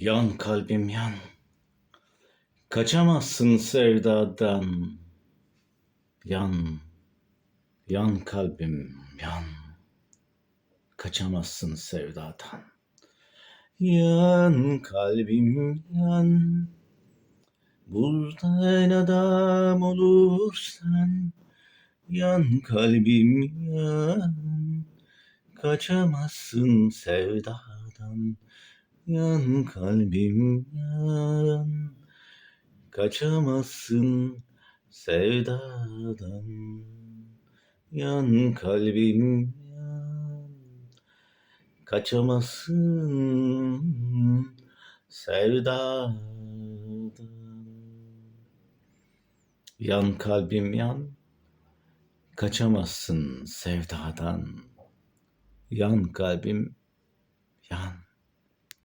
Yan kalbim yan. Kaçamazsın sevdadan. Yan. Yan kalbim yan. Kaçamazsın sevdadan. Yan kalbim yan. Burada en adam olursan yan kalbim yan. Kaçamazsın sevdadan. Yan kalbim yan. Kaçamazsın sevdadan. Yan kalbim yan. Kaçamazsın sevdadan. Yan kalbim yan. Kaçamazsın sevdadan. Yan kalbim yan.